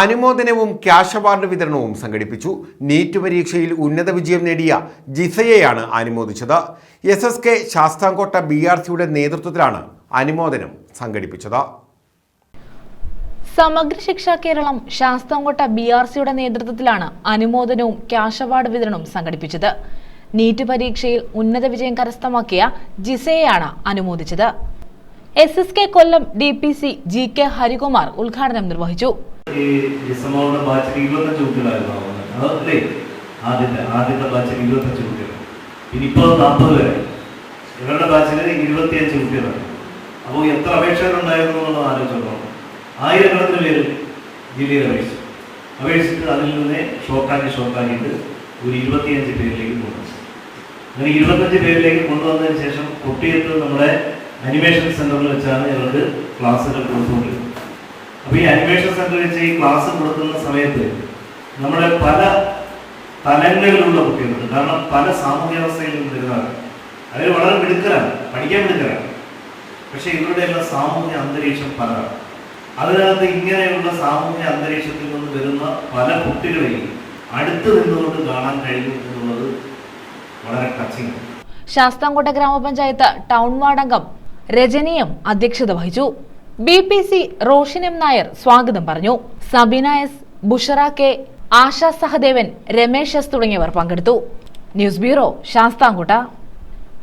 അനുമോദനവും cash award വിതരണവും സംഘടിപ്പിച്ചു. NEET പരീക്ഷയിൽ ഉന്നത വിജയം നേടിയ ജിസയെയാണ് അനുമോദിച്ചത്. S S K Sasthamcotta B R സിയുടെ നേതൃത്വത്തിലാണ് അനുമോദനം സംഘടിപ്പിച്ചത്. സമഗ്ര ശിക്ഷ കേരളം ശാസ്താംകോട്ട ബി ആർ സിയുടെ നേതൃത്വത്തിലാണ് അനുമോദനവും ക്യാഷ് അവാർഡ് വിതരണവും സംഘടിപ്പിച്ചത്. നീറ്റ് പരീക്ഷയിൽ ഉന്നത വിജയം കരസ്ഥമാക്കിയ ജിസയെയാണ് അനുമോദിച്ചത്. S S K Kollam D P C G K Harikumar ഉദ്ഘാടനം നിർവഹിച്ചു. ഈ ഡിസംബറിന്റെ ബാച്ചിൽ ഇരുപത്തഞ്ച് കുട്ടികളായിരുന്നു അതല്ലേ ആദ്യത്തെ ആദ്യത്തെ ബാച്ചിൽ ഇരുപത്തഞ്ച് കുട്ടികൾ ഇനിയിപ്പോൾ നാൽപ്പത് പേരെ ഇവരുടെ ബാച്ചിൽ ഇരുപത്തിയഞ്ച് കുട്ടികളാണ് അപ്പോൾ എത്ര അപേക്ഷകരുണ്ടായിരുന്നു എന്നുള്ളത് ആലോചിച്ചോളാം ആയിരക്കണക്കിന് പേര് ജില്ലയിൽ അപേക്ഷിച്ചു. അപേക്ഷിച്ചിട്ട് അതിൽ നിന്ന് ഷോക്കാക്കി ഷോക്കാക്കിയിട്ട് ഒരു ഇരുപത്തിയഞ്ച് പേരിലേക്ക് കൊണ്ടുവന്നു. അങ്ങനെ ഇരുപത്തഞ്ച് പേരിലേക്ക് കൊണ്ടുവന്നതിന് ശേഷം കുട്ടിയത്ത് നമ്മുടെ അനിമേഷൻ സെന്ററിൽ വെച്ചാണ് ഞങ്ങൾക്ക് ക്ലാസ്സുകൾ കൊടുത്തുകൊണ്ടിരുന്നത്. അപ്പോൾ ഈ അന്വേഷണ സെന്റർ വെച്ച് ഈ ക്ലാസ് കൊടുക്കുന്ന സമയത്ത് നമ്മുടെ പല തലങ്ങളിലുള്ള കുട്ടികളുണ്ട് കാരണം പല സാമൂഹ്യ അവസ്ഥയിൽ നിന്ന് വരുന്നവരാണ് അവർ വളരെ മിടുക്കരാണ് പഠിക്കാൻ മിടുക്കരാണ്. പക്ഷെ ഇവരുടെ എല്ലാം സാമൂഹ്യ അന്തരീക്ഷം പലതാണ്. അതിനകത്ത് ഇങ്ങനെയുള്ള സാമൂഹ്യ അന്തരീക്ഷത്തിൽ നിന്ന് വരുന്ന പല കുട്ടികളെയും അടുത്ത് നിന്നുകൊണ്ട് കാണാൻ കഴിയും എന്നുള്ളത് വളരെ ടച്ചിങ് ശാസ്താംകോട്ട ഗ്രാമപഞ്ചായത്ത് ടൗൺ വാർഡംഗം രജനീയം അധ്യക്ഷത വഹിച്ചു. B P C Roshan M Nair സ്വാഗതം പറഞ്ഞു. Sabina S Bushara K Asha Sahadevan Ramesh S തുടങ്ങിയവർ പങ്കെടുത്തു. News bureau Sasthamcotta.